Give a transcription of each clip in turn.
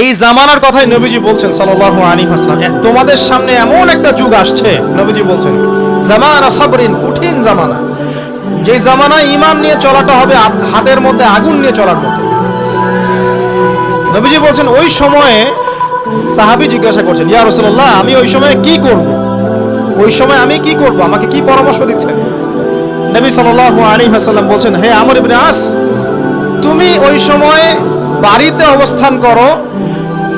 এই জামানার কথাই নবীজি বলছেন সাল্লাল্লাহু আলাইহি ওয়াসাল্লাম। তোমাদের সামনে এমন একটা যুগ আসছে, নবীজি বলছেন, জামানা সাবরিন, কঠিন জামানা। যে জামানায় ইমান নিয়ে চলাটা হবে হাতের মধ্যে, আগুন নিয়ে চলার মতো। নবীজি বলছেন, ওই সময়ে সাহাবী জিজ্ঞাসা করছেন, ইয়া রাসূলুল্লাহ, আমি ওই সময়ে কি করব? ওই সময় আমি কি করব? আমাকে কি পরামর্শ দিচ্ছেন? নবী সাল্লাল্লাহু আলাইহি ওয়াসাল্লাম বলছেন, হে আমর ইবনে আস, তুমি ওই সময় বাড়িতে অবস্থান করো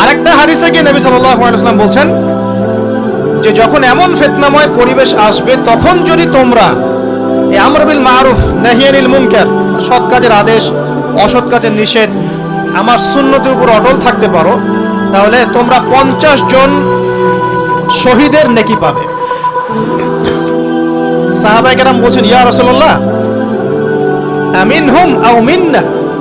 আরেকটা হাদিসে গিয়ে নবী ওয়াসাল্লাম বলছেন যে যখন এমন ফিতনাময় পরিবেশ আসবে, তখন যদি তোমরা মারুফ নাহিয়ানিল সৎ কাজের আদেশ, অসৎ কাজের নিষেধ, আমার সুন্নতের উপর অটল থাকতে পারো, তাহলে তোমরা পঞ্চাশ জন শহীদের নেকি পাবে। সাহাবাই কেরাম বলছেন, ইয়া রসল্লাহ আমিন হুম আও মিন্না?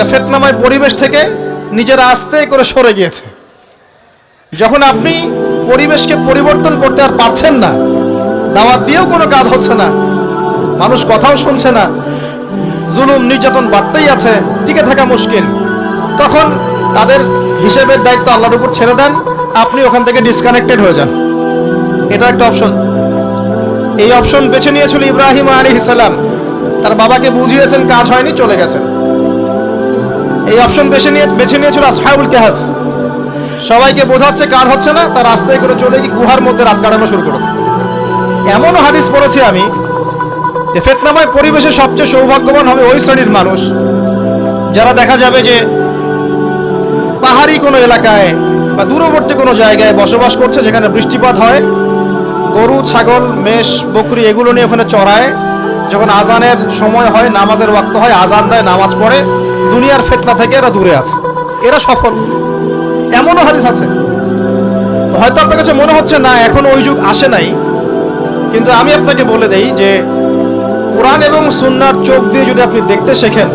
একটা ফেতনাময় পরিবেশ থেকে নিজেরা আস্তে করে সরে গিয়েছে। যখন আপনি পরিবেশকে পরিবর্তন করতে আর পারছেন না, দাওয়াত দিয়েও কোনো কাজ হচ্ছে না, মানুষ কথাও শুনছে না, জুলুম, নির্যাতন বাড়তেই আছে, টিকে থাকা মুশকিল, তখন তাদের হিসেবের দায়িত্ব আল্লাহর উপর ছেড়ে দেন, আপনি ওখান থেকে ডিসকানেক্টেড হয়ে যান। এটা একটা অপশন। এই অপশন বেছে নিয়েছিল ইব্রাহিম আলী ইসালাম তার বাবাকে বুঝিয়েছেন, কাজ হয়নি, চলে গেছেন। এই অপশন বেছে নিয়ে বেছে নিয়েছিল আসহাবুল কাহাফ সবাইকে বোঝাচ্ছে কাজ হচ্ছে না, তার রাস্তায় করে চলে গিয়ে গুহার মধ্যে রাত কাটানো শুরু করেছে। এমনও হাদিস পড়েছি আমি যে ফেতনাময় পরিবেশে সবচেয়ে সৌভাগ্যবান হবে ওই শ্রেণির মানুষ, যারা দেখা যাবে যে পাহাড়ি কোনো এলাকায় বা দূরবর্তী কোনো জায়গায় বসবাস করছে, যেখানে বৃষ্টিপাত হয়, গরু, ছাগল, মেষ, বকরি এগুলো নিয়ে ওখানে চড়ায়। যখন আজানের সময় হয়, নামাজের ওয়াক্ত হয়, আজান দেয়, নামাজ পড়ে দুনিয়ার ফেতনা থেকে এরা দূরে আছে। এরা সফল। এমনও হাদিস আছে। হয়তো আপনার কাছে মনে হচ্ছে, না, এখন ওই যুগ আসে নাই। কিন্তু আমি আপনাকে বলে দেই যে, কোরআন এবং সুন্নার চোখ দিয়ে যদি আপনি দেখতে শেখেন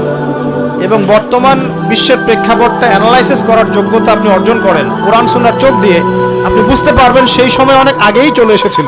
এবং বর্তমান বিশ্বের প্রেক্ষাপটটা অ্যানালাইসিস করার যোগ্যতা আপনি অর্জন করেন, কোরআন, সুন্নার চোখ দিয়ে, আপনি বুঝতে পারবেন সেই সময় অনেক আগেই চলে এসেছিল।